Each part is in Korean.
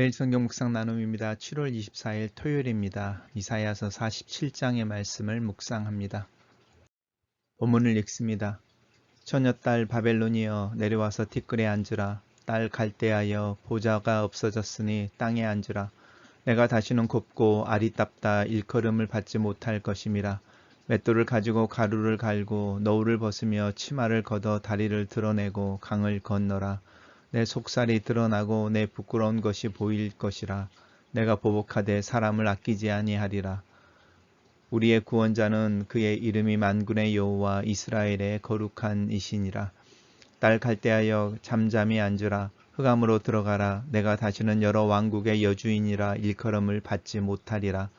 매일 성경 묵상 나눔입니다. 7월 24일 토요일입니다. 이사야서 47장의 말씀을 묵상합니다. 본문을 읽습니다. 처녀딸 바벨론이여 내려와서 티끌에 앉으라. 딸 갈대하여 보좌가 없어졌으니 땅에 앉으라. 내가 다시는 곱고 아리답다 일컬음을 받지 못할 것임이라. 맷돌을 가지고 가루를 갈고 너울을 벗으며 치마를 걷어 다리를 드러내고 강을 건너라. 내 속살이 드러나고 내 부끄러운 것이 보일 것이라. 내가 보복하되 사람을 아끼지 아니하리라. 우리의 구원자는 그의 이름이 만군의 여호와 이스라엘의 거룩한 이신이라. 딸 갈대하여 잠잠히 앉으라. 흑암으로 들어가라. 내가 다시는 여러 왕국의 여주인이라 일컬음을 받지 못하리라.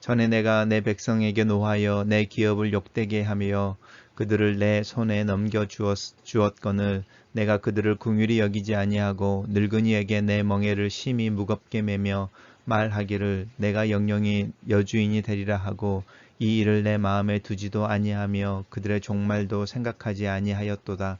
전에 내가 내 백성에게 노하여 내 기업을 욕되게 하며 그들을 내 손에 넘겨 주었, 주었거늘 내가 그들을 궁휼히 여기지 아니하고 늙은이에게 내 멍에를 심히 무겁게 매며 말하기를 내가 영영이 여주인이 되리라 하고 이 일을 내 마음에 두지도 아니하며 그들의 종말도 생각하지 아니하였도다.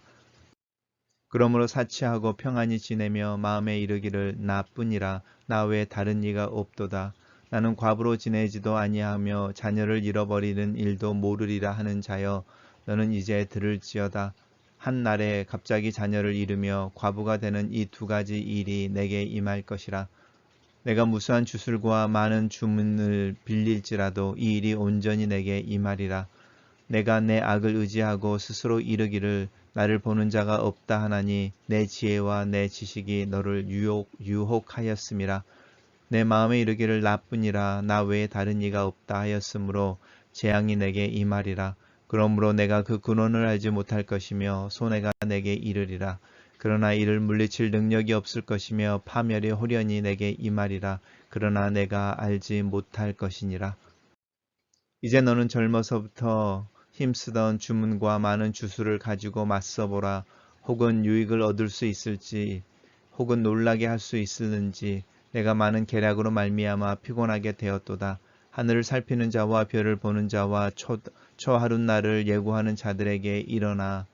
그러므로 사치하고 평안히 지내며 마음에 이르기를 나뿐이라 나 외에 다른 이가 없도다. 나는 과부로 지내지도 아니하며 자녀를 잃어버리는 일도 모르리라 하는 자여 너는 이제 들을지어다. 한 날에 갑자기 자녀를 잃으며 과부가 되는 이 두 가지 일이 내게 임할 것이라. 내가 무수한 주술과 많은 주문을 빌릴지라도 이 일이 온전히 내게 임하리라. 내가 내 악을 의지하고 스스로 이르기를 나를 보는 자가 없다 하나니 내 지혜와 내 지식이 너를 유혹, 유혹하였음이라. 내 마음에 이르기를 나뿐이라. 나 외에 다른 이가 없다 하였으므로 재앙이 내게 임하리라. 그러므로 내가 그 근원을 알지 못할 것이며 손해가 내게 이르리라. 그러나 이를 물리칠 능력이 없을 것이며 파멸이 호련히 내게 임하리라. 그러나 내가 알지 못할 것이니라. 이제 너는 젊어서부터 힘쓰던 주문과 많은 주술을 가지고 맞서보라. 혹은 유익을 얻을 수 있을지, 혹은 놀라게 할 수 있을는지, 내가 많은 계략으로 말미암아 피곤하게 되었도다. 하늘을 살피는 자와 별을 보는 자와 초, 초하룻날을 예고하는 자들에게 일어나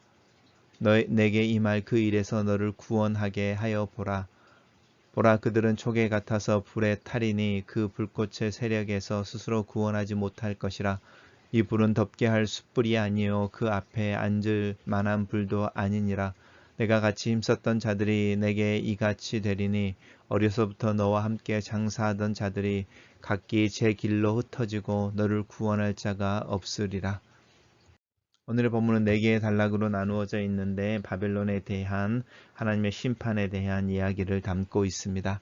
너, 내게 임할 그 일에서 너를 구원하게 하여 보라. 보라 그들은 초계 같아서 불에 탈이니 그 불꽃의 세력에서 스스로 구원하지 못할 것이라. 이 불은 덮게 할 숯불이 아니요 그 앞에 앉을 만한 불도 아니니라. 내가 같이 힘썼던 자들이 내게 이같이 되리니 어려서부터 너와 함께 장사하던 자들이 각기 제 길로 흩어지고 너를 구원할 자가 없으리라. 오늘의 본문은 네 개의 단락으로 나누어져 있는데 바벨론에 대한 하나님의 심판에 대한 이야기를 담고 있습니다.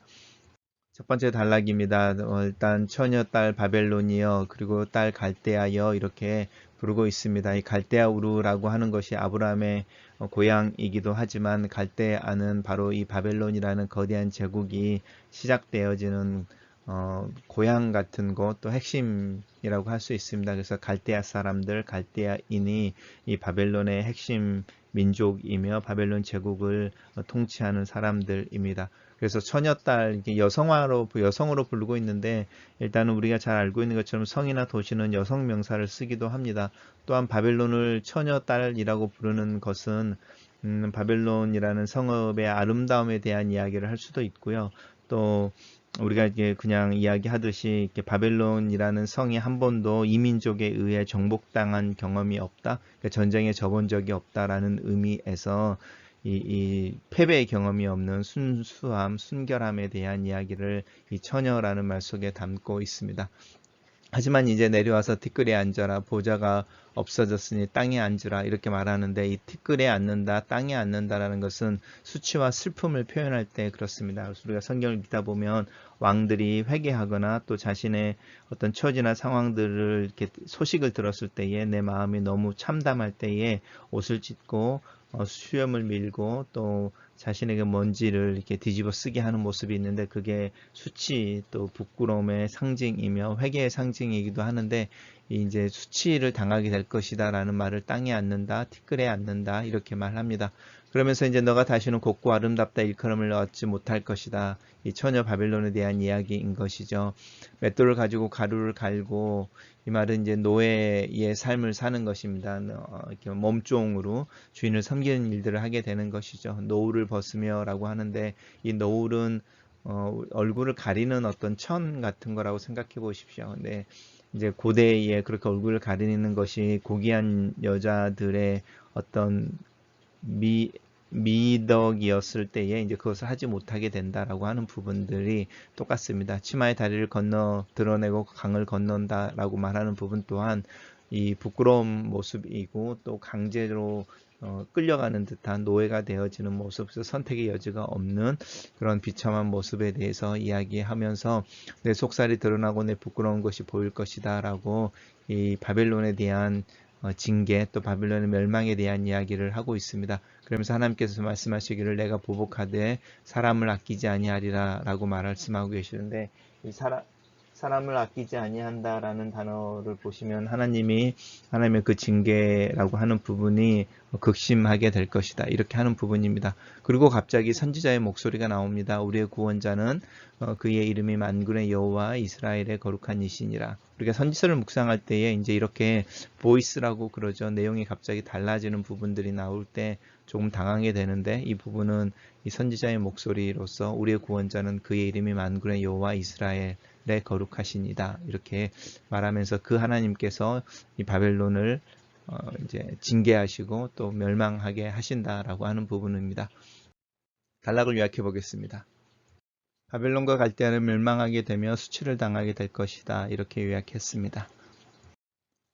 첫 번째 단락입니다. 어, 일단 처녀 딸 바벨론이여 그리고 딸 갈대아여 이렇게 부르고 있습니다. 이 갈대아 우르라고 하는 것이 아브라함의 어, 고향이기도 하지만 갈대아는 바로 이 바벨론이라는 거대한 제국이 시작되어지는 어, 고향 같은 곳 또 핵심이라고 할 수 있습니다. 그래서 갈대아 사람들, 갈대아인이 이 바벨론의 핵심 민족이며 바벨론 제국을 통치하는 사람들입니다. 그래서 처녀딸 여성화로 여성으로 부르고 있는데 일단은 우리가 잘 알고 있는 것처럼 성이나 도시는 여성 명사를 쓰기도 합니다. 또한 바벨론을 처녀딸이라고 부르는 것은 음, 바벨론이라는 성읍의 아름다움에 대한 이야기를 할 수도 있고요. 또 우리가 이게 그냥 이야기하듯이 이렇게 바벨론이라는 성이 한 번도 이민족에 의해 정복당한 경험이 없다, 그러니까 전쟁에 접은 적이 없다라는 의미에서 이, 이 패배의 경험이 없는 순수함, 순결함에 대한 이야기를 이 처녀라는 말 속에 담고 있습니다. 하지만 이제 내려와서 티끌에 앉아라 보좌가 없어졌으니 땅에 앉으라 이렇게 말하는데 이 티끌에 앉는다 땅에 앉는다라는 것은 수치와 슬픔을 표현할 때 그렇습니다. 그래서 우리가 성경을 읽다 보면 왕들이 회개하거나 또 자신의 어떤 처지나 상황들을 이렇게 소식을 들었을 때에 내 마음이 너무 참담할 때에 옷을 찢고 어, 수염을 밀고 또 자신에게 먼지를 이렇게 뒤집어 쓰게 하는 모습이 있는데 그게 수치 또 부끄러움의 상징이며 회개의 상징이기도 하는데 이제 수치를 당하게 될 것이다 라는 말을 땅에 앉는다 티끌에 앉는다 이렇게 말합니다. 그러면서 이제 너가 다시는 곱고 아름답다 일컬음을 얻지 못할 것이다. 이 처녀 바빌론에 대한 이야기인 것이죠. 맷돌을 가지고 가루를 갈고 이 말은 이제 노예의 삶을 사는 것입니다. 어, 이렇게 몸종으로 주인을 섬기는 일들을 하게 되는 것이죠. 노을을 벗으며라고 하는데 이 노을은 어, 얼굴을 가리는 어떤 천 같은 거라고 생각해 보십시오. 근데 이제 고대에 그렇게 얼굴을 가리는 것이 고귀한 여자들의 어떤 미 미덕이었을 때에 이제 그것을 하지 못하게 된다라고 하는 부분들이 똑같습니다. 치마의 다리를 건너 드러내고 강을 건넌다라고 말하는 부분 또한 이 부끄러운 모습이고 또 강제로 어, 끌려가는 듯한 노예가 되어지는 모습, 선택의 여지가 없는 그런 비참한 모습에 대해서 이야기하면서 내 속살이 드러나고 내 부끄러운 것이 보일 것이다 라고 이 바벨론에 대한 어, 징계 또 바빌론의 멸망에 대한 이야기를 하고 있습니다. 그러면서 하나님께서 말씀하시기를 내가 보복하되 사람을 아끼지 아니하리라 라고 말씀하고 계시는데 이 사람 사람을 아끼지 아니한다라는 단어를 보시면 하나님이 하나님의 그 징계라고 하는 부분이 극심하게 될 것이다. 이렇게 하는 부분입니다. 그리고 갑자기 선지자의 목소리가 나옵니다. 우리의 구원자는 어, 그의 이름이 만군의 여호와 이스라엘의 거룩한 이신이라. 우리가 선지서를 묵상할 때에 이제 이렇게 보이스라고 그러죠. 내용이 갑자기 달라지는 부분들이 나올 때 조금 당하게 되는데 이 부분은 이 선지자의 목소리로서 우리의 구원자는 그의 이름이 만군의 여호와 이스라엘 의 거룩하신이다. 이렇게 말하면서 그 하나님께서 이 바벨론을 어 이제 징계하시고 또 멸망하게 하신다라고 하는 부분입니다. 단락을 요약해 보겠습니다. 바벨론과 갈대아를 멸망하게 되며 수치를 당하게 될 것이다. 이렇게 요약했습니다.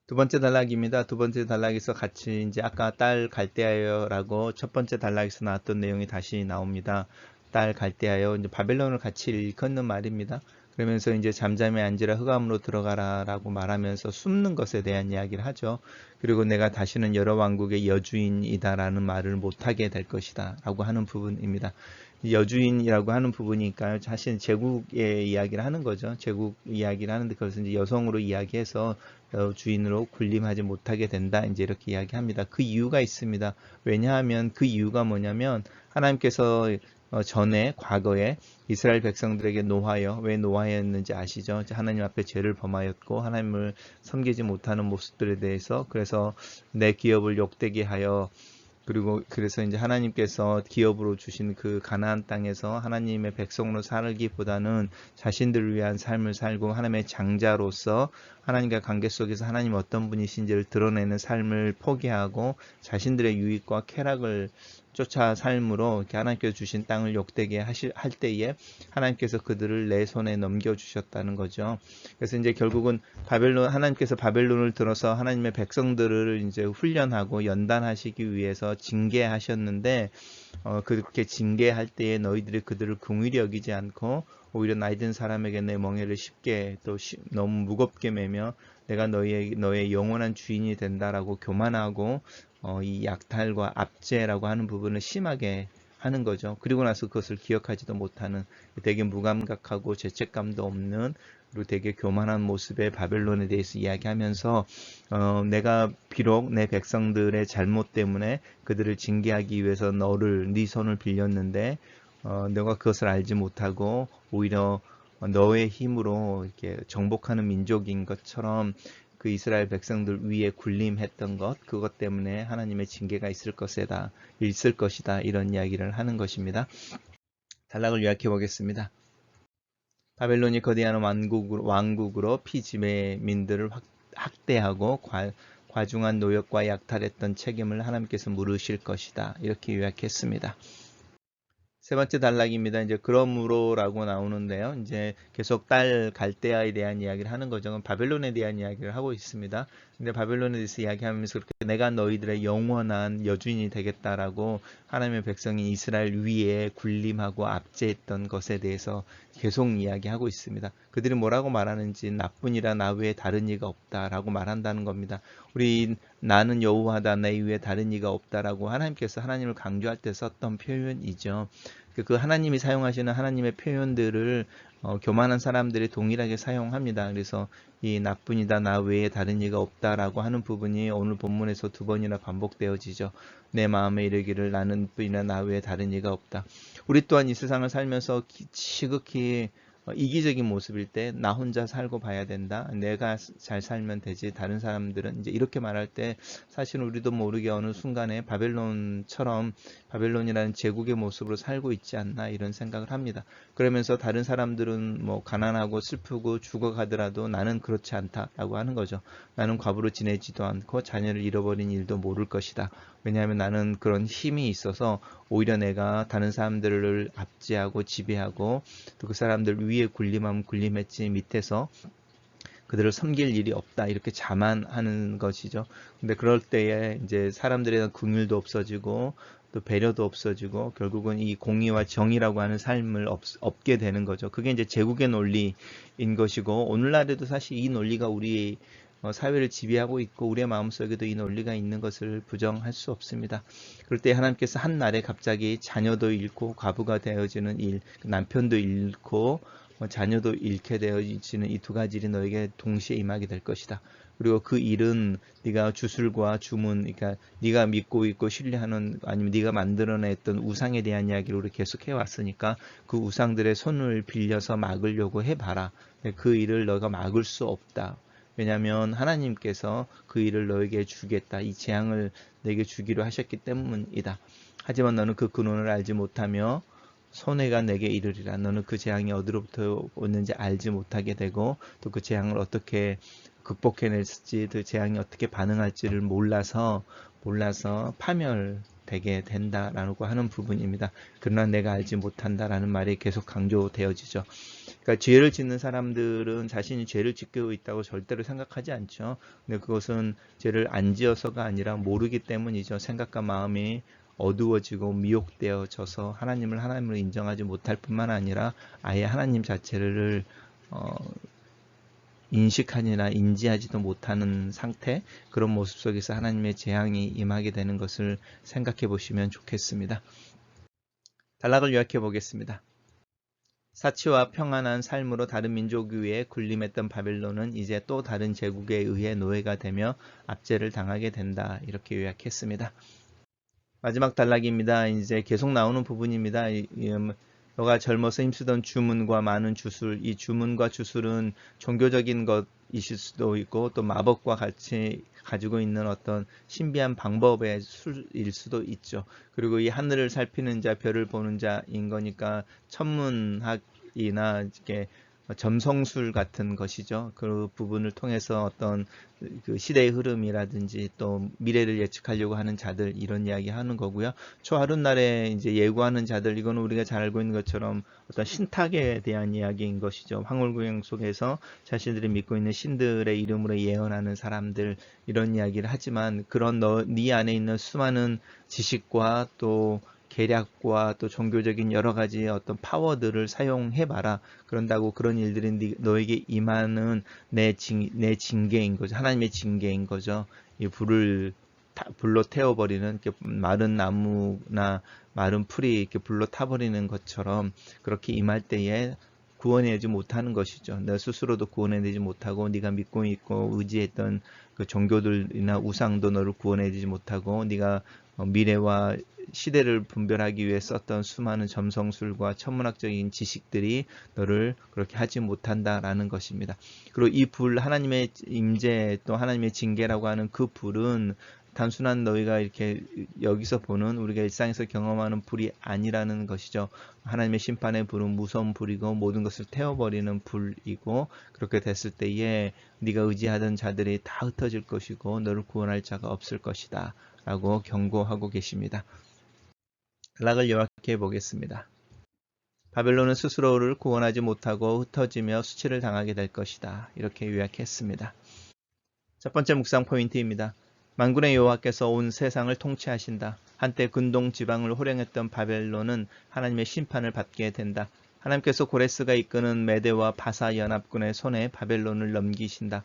두 번째 단락입니다. 두 번째 단락에서 같이 이제 아까 딸 갈대하여라고 첫 번째 단락에서 나왔던 내용이 다시 나옵니다. 딸 갈대하여 이제 바벨론을 같이 일컫는 말입니다. 그러면서 이제 잠잠히 앉으라 흑암으로 들어가라 라고 말하면서 숨는 것에 대한 이야기를 하죠. 그리고 내가 다시는 여러 왕국의 여주인이다 라는 말을 못하게 될 것이다 라고 하는 부분입니다. 여주인이라고 하는 부분이니까요. 사실 제국의 이야기를 하는 거죠. 제국 이야기를 하는데 그것을 이제 여성으로 이야기해서 주인으로 군림하지 못하게 된다. 이제 이렇게 이야기합니다. 그 이유가 있습니다. 왜냐하면 그 이유가 뭐냐면 하나님께서 어, 전에 과거에 이스라엘 백성들에게 노하여 왜 노하였는지 아시죠? 하나님 앞에 죄를 범하였고 하나님을 섬기지 못하는 모습들에 대해서 그래서 내 기업을 욕되게 하여 그리고 그래서 이제 하나님께서 기업으로 주신 그 가나안 땅에서 하나님의 백성으로 살기보다는 자신들을 위한 삶을 살고 하나님의 장자로서 하나님과 관계 속에서 하나님 어떤 분이신지를 드러내는 삶을 포기하고 자신들의 유익과 쾌락을 쫓아 삶으로 이렇게 하나님께서 주신 땅을 욕되게 하실 할 때에 하나님께서 그들을 내 손에 넘겨 주셨다는 거죠. 그래서 이제 결국은 바벨론 하나님께서 바벨론을 들어서 하나님의 백성들을 이제 훈련하고 연단하시기 위해서 징계하셨는데 어, 그렇게 징계할 때에 너희들이 그들을 궁일히 여기지 않고 오히려 나이 든 사람에게 내 멍에를 쉽게 또 시, 너무 무겁게 매며 내가 너의 너의 영원한 주인이 된다라고 교만하고 어, 이 약탈과 압제라고 하는 부분을 심하게 하는 거죠. 그리고 나서 그것을 기억하지도 못하는 되게 무감각하고 죄책감도 없는 그리고 되게 교만한 모습의 바벨론에 대해서 이야기하면서 어, 내가 비록 내 백성들의 잘못 때문에 그들을 징계하기 위해서 너를 네 손을 빌렸는데 어, 너가 그것을 알지 못하고 오히려 너의 힘으로 이렇게 정복하는 민족인 것처럼 그 이스라엘 백성들 위에 군림했던 것 그것 때문에 하나님의 징계가 있을 것이다 있을 것이다 이런 이야기를 하는 것입니다. 단락을 요약해 보겠습니다. 바벨론이 거대한 왕국으로, 왕국으로 피지배민들을 학대하고 과, 과중한 노역과 약탈했던 책임을 하나님께서 물으실 것이다. 이렇게 요약했습니다. 세 번째 단락입니다. 이제 그러므로라고 나오는데요. 이제 계속 딸 갈대아에 대한 이야기를 하는 거죠. 바벨론에 대한 이야기를 하고 있습니다. 근데 바벨론에 대해서 이야기하면서 그렇게 내가 너희들의 영원한 여주인이 되겠다라고 하나님의 백성이 이스라엘 위에 군림하고 압제했던 것에 대해서 계속 이야기하고 있습니다. 그들이 뭐라고 말하는지 나뿐이라 나 외에 다른 이가 없다라고 말한다는 겁니다. 우리 나는 여호와다 내 위에 다른 이가 없다라고 하나님께서 하나님을 강조할 때 썼던 표현이죠. 그, 그 하나님이 사용하시는 하나님의 표현들을 어, 교만한 사람들이 동일하게 사용합니다. 그래서 이 나뿐이다 나 외에 다른 이가 없다라고 하는 부분이 오늘 본문에서 두 번이나 반복되어지죠. 내 마음에 이르기를 나는 뿐이나 나 외에 다른 이가 없다. 우리 또한 이 세상을 살면서 시극히 어, 이기적인 모습일 때 나 혼자 살고 봐야 된다. 내가 잘 살면 되지. 다른 사람들은 이제 이렇게 말할 때 사실 우리도 모르게 어느 순간에 바벨론처럼 바벨론이라는 제국의 모습으로 살고 있지 않나 이런 생각을 합니다. 그러면서 다른 사람들은 뭐 가난하고 슬프고 죽어가더라도 나는 그렇지 않다라고 하는 거죠. 나는 과부로 지내지도 않고 자녀를 잃어버린 일도 모를 것이다. 왜냐하면 나는 그런 힘이 있어서 오히려 내가 다른 사람들을 압제하고 지배하고 또 그 사람들 위에 군림하면 군림했지 밑에서 그들을 섬길 일이 없다 이렇게 자만하는 것이죠. 근데 그럴 때에 이제 사람들에 대한 긍휼도 없어지고 또 배려도 없어지고 결국은 이 공의와 정의라고 하는 삶을 없, 없게 되는 거죠. 그게 이제 제국의 논리인 것이고 오늘날에도 사실 이 논리가 우리 어, 사회를 지배하고 있고 우리의 마음속에도 이 논리가 있는 것을 부정할 수 없습니다. 그럴 때 하나님께서 한 날에 갑자기 자녀도 잃고 과부가 되어지는 일, 남편도 잃고 뭐 자녀도 잃게 되어지는 이 두 가지 일이 너에게 동시에 임하게 될 것이다. 그리고 그 일은 네가 주술과 주문, 그러니까 네가 믿고 있고 신뢰하는 아니면 네가 만들어냈던 우상에 대한 이야기를 우리 계속 해왔으니까 그 우상들의 손을 빌려서 막으려고 해봐라. 그 일을 너가 막을 수 없다. 왜냐하면 하나님께서 그 일을 너에게 주겠다. 이 재앙을 내게 주기로 하셨기 때문이다. 하지만 너는 그 근원을 알지 못하며 손해가 내게 이르리라. 너는 그 재앙이 어디로부터 오는지 알지 못하게 되고 또 그 재앙을 어떻게 극복해낼지 그 재앙이 어떻게 반응할지를 몰라서 몰라서 파멸 되게 된다라고 하는 부분입니다. 그러나 내가 알지 못한다라는 말이 계속 강조되어지죠. 그러니까 죄를 짓는 사람들은 자신이 죄를 짓고 있다고 절대로 생각하지 않죠. 근데 그것은 죄를 안 지어서가 아니라 모르기 때문이죠. 생각과 마음이 어두워지고 미혹되어져서 하나님을 하나님으로 인정하지 못할 뿐만 아니라 아예 하나님 자체를 어, 인식하니나 인지하지도 못하는 상태 그런 모습 속에서 하나님의 재앙이 임하게 되는 것을 생각해 보시면 좋겠습니다. 단락을 요약해 보겠습니다. 사치와 평안한 삶으로 다른 민족 위에 군림했던 바벨론은 이제 또 다른 제국에 의해 노예가 되며 압제를 당하게 된다. 이렇게 요약했습니다. 마지막 단락입니다. 이제 계속 나오는 부분입니다. 음, 너가 젊어서 힘쓰던 주문과 많은 주술, 이 주문과 주술은 종교적인 것이실 수도 있고 또 마법과 같이 가지고 있는 어떤 신비한 방법의 술일 수도 있죠. 그리고 이 하늘을 살피는 자, 별을 보는 자인 거니까 천문학이나 이렇게 점성술 같은 것이죠. 그 부분을 통해서 어떤 그 시대의 흐름이라든지 또 미래를 예측하려고 하는 자들 이런 이야기 하는 거고요. 초하룻 날에 이제 예고하는 자들 이거는 우리가 잘 알고 있는 것처럼 어떤 신탁에 대한 이야기인 것이죠. 황홀구경 속에서 자신들이 믿고 있는 신들의 이름으로 예언하는 사람들 이런 이야기를 하지만 그런 너, 네 안에 있는 수많은 지식과 또 계략과 또 종교적인 여러 가지 어떤 파워들을 사용해봐라. 그런다고 그런 일들이 너에게 임하는 내, 징, 내 징계인 거죠. 하나님의 징계인 거죠. 이 불을 타, 불로 태워버리는 마른 나무나 마른 풀이 이렇게 불로 타버리는 것처럼 그렇게 임할 때에 구원해내지 못하는 것이죠. 너 스스로도 구원해내지 못하고 네가 믿고 있고 의지했던 그 종교들이나 우상도 너를 구원해내지 못하고 네가 어, 미래와 시대를 분별하기 위해 썼던 수많은 점성술과 천문학적인 지식들이 너를 그렇게 하지 못한다라는 것입니다. 그리고 이 불 하나님의 임재 또 하나님의 징계라고 하는 그 불은 단순한 너희가 이렇게 여기서 보는 우리가 일상에서 경험하는 불이 아니라는 것이죠. 하나님의 심판의 불은 무서운 불이고 모든 것을 태워버리는 불이고 그렇게 됐을 때에 네가 의지하던 자들이 다 흩어질 것이고 너를 구원할 자가 없을 것이다. 라고 경고하고 계십니다. 락을 요약해 보겠습니다. 바벨론은 스스로를 구원하지 못하고 흩어지며 수치를 당하게 될 것이다. 이렇게 요약했습니다. 첫 번째 묵상 포인트입니다. 만군의 여호와께서 온 세상을 통치하신다. 한때 근동 지방을 호령했던 바벨론은 하나님의 심판을 받게 된다. 하나님께서 고레스가 이끄는 메데와 바사 연합군의 손에 바벨론을 넘기신다.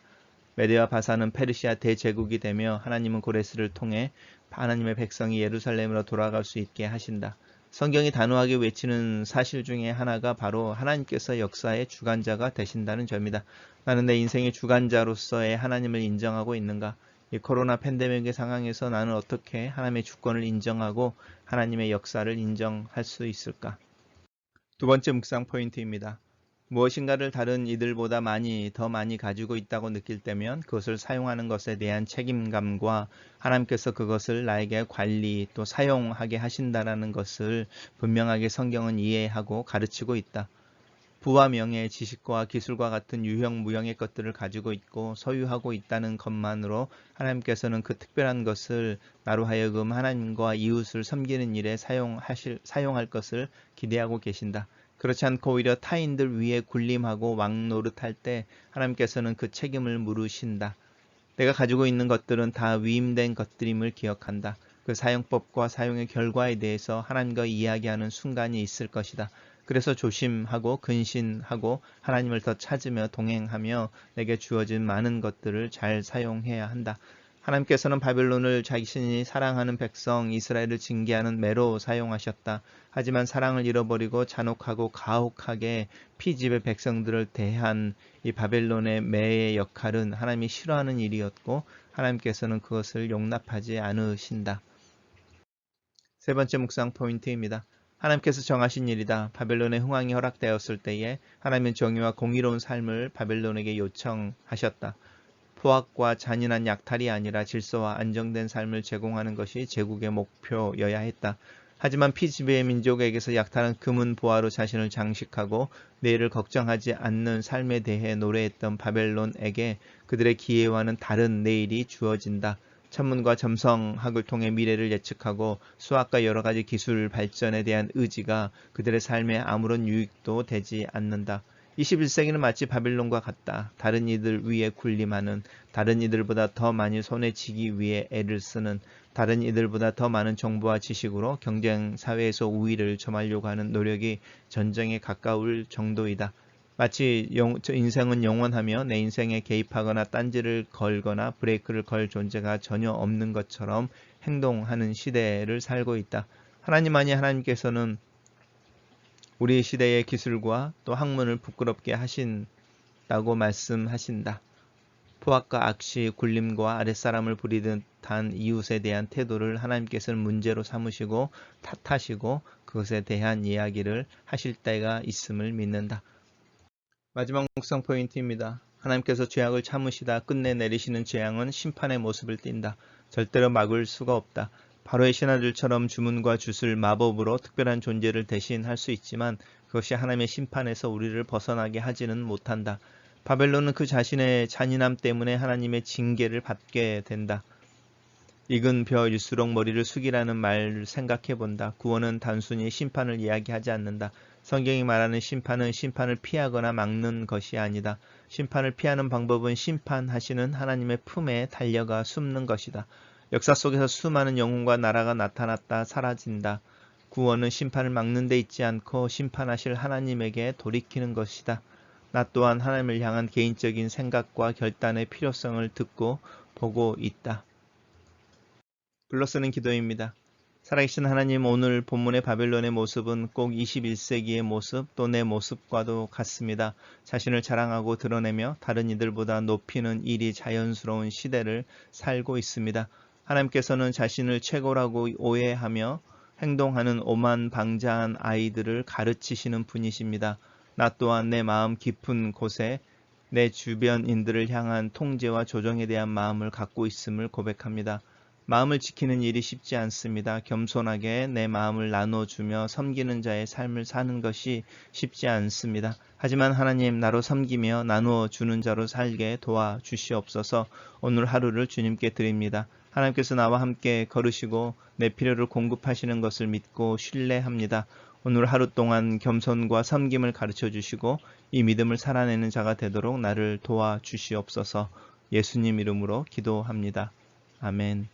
메데와 바사는 페르시아 대제국이 되며 하나님은 고레스를 통해 하나님의 백성이 예루살렘으로 돌아갈 수 있게 하신다. 성경이 단호하게 외치는 사실 중에 하나가 바로 하나님께서 역사의 주관자가 되신다는 점이다. 나는 내 인생의 주관자로서의 하나님을 인정하고 있는가? 이 코로나 팬데믹의 상황에서 나는 어떻게 하나님의 주권을 인정하고 하나님의 역사를 인정할 수 있을까? 두 번째 묵상 포인트입니다. 무엇인가를 다른 이들보다 많이 더 많이 가지고 있다고 느낄 때면 그것을 사용하는 것에 대한 책임감과 하나님께서 그것을 나에게 관리 또 사용하게 하신다라는 것을 분명하게 성경은 이해하고 가르치고 있다. 부와 명예, 지식과 기술과 같은 유형 무형의 것들을 가지고 있고 소유하고 있다는 것만으로 하나님께서는 그 특별한 것을 나로 하여금 하나님과 이웃을 섬기는 일에 사용하실 사용할 것을 기대하고 계신다. 그렇지 않고 오히려 타인들 위에 군림하고 왕노릇할 때 하나님께서는 그 책임을 물으신다. 내가 가지고 있는 것들은 다 위임된 것들임을 기억한다. 그 사용법과 사용의 결과에 대해서 하나님과 이야기하는 순간이 있을 것이다. 그래서 조심하고 근신하고 하나님을 더 찾으며 동행하며 내게 주어진 많은 것들을 잘 사용해야 한다. 하나님께서는 바벨론을 자신이 사랑하는 백성 이스라엘을 징계하는 매로 사용하셨다. 하지만 사랑을 잃어버리고 잔혹하고 가혹하게 피집의 백성들을 대한 이 바벨론의 매의 역할은 하나님이 싫어하는 일이었고 하나님께서는 그것을 용납하지 않으신다. 세 번째 묵상 포인트입니다. 하나님께서 정하신 일이다. 바벨론의 흥왕이 허락되었을 때에 하나님은 정의와 공의로운 삶을 바벨론에게 요청하셨다. 포악과 잔인한 약탈이 아니라 질서와 안정된 삶을 제공하는 것이 제국의 목표여야 했다. 하지만 피지배의 민족에게서 약탈은 금은 보화로 자신을 장식하고 내일을 걱정하지 않는 삶에 대해 노래했던 바벨론에게 그들의 기회와는 다른 내일이 주어진다. 천문과 점성학을 통해 미래를 예측하고 수학과 여러 가지 기술 발전에 대한 의지가 그들의 삶에 아무런 유익도 되지 않는다. 21세기는 마치 바빌론과 같다. 다른 이들 위에 군림하는, 다른 이들보다 더 많이 손에 쥐기 위해 애를 쓰는, 다른 이들보다 더 많은 정보와 지식으로 경쟁 사회에서 우위를 점하려고 하는 노력이 전쟁에 가까울 정도이다. 마치 영, 인생은 영원하며 내 인생에 개입하거나 딴지를 걸거나 브레이크를 걸 존재가 전혀 없는 것처럼 행동하는 시대를 살고 있다. 하나님만이 하나님께서는 우리 시대의 기술과 또 학문을 부끄럽게 하신다고 말씀하신다. 포악과 악시, 굴림과 아랫사람을 부리듯한 이웃에 대한 태도를 하나님께서는 문제로 삼으시고 탓하시고 그것에 대한 이야기를 하실 때가 있음을 믿는다. 마지막 묵상 포인트입니다. 하나님께서 죄악을 참으시다 끝내 내리시는 재앙은 심판의 모습을 띈다. 절대로 막을 수가 없다. 바로의 신하들처럼 주문과 주술 마법으로 특별한 존재를 대신할 수 있지만 그것이 하나님의 심판에서 우리를 벗어나게 하지는 못한다. 바벨론은 그 자신의 잔인함 때문에 하나님의 징계를 받게 된다. 익은 벼일수록 머리를 숙이라는 말을 생각해 본다. 구원은 단순히 심판을 이야기하지 않는다. 성경이 말하는 심판은 심판을 피하거나 막는 것이 아니다. 심판을 피하는 방법은 심판하시는 하나님의 품에 달려가 숨는 것이다. 역사 속에서 수많은 영웅과 나라가 나타났다 사라진다. 구원은 심판을 막는 데 있지 않고 심판하실 하나님에게 돌이키는 것이다. 나 또한 하나님을 향한 개인적인 생각과 결단의 필요성을 듣고 보고 있다. 불러쓰는 기도입니다. 살아계신 하나님 오늘 본문의 바벨론의 모습은 꼭 21세기의 모습 또 내 모습과도 같습니다. 자신을 자랑하고 드러내며 다른 이들보다 높이는 일이 자연스러운 시대를 살고 있습니다. 하나님께서는 자신을 최고라고 오해하며 행동하는 오만 방자한 아이들을 가르치시는 분이십니다. 나 또한 내 마음 깊은 곳에 내 주변인들을 향한 통제와 조정에 대한 마음을 갖고 있음을 고백합니다. 마음을 지키는 일이 쉽지 않습니다. 겸손하게 내 마음을 나눠주며 섬기는 자의 삶을 사는 것이 쉽지 않습니다. 하지만 하나님 나로 섬기며 나누어 주는 자로 살게 도와주시옵소서 오늘 하루를 주님께 드립니다. 하나님께서 나와 함께 걸으시고 내 필요를 공급하시는 것을 믿고 신뢰합니다. 오늘 하루 동안 겸손과 섬김을 가르쳐 주시고 이 믿음을 살아내는 자가 되도록 나를 도와 주시옵소서 예수님 이름으로 기도합니다. 아멘.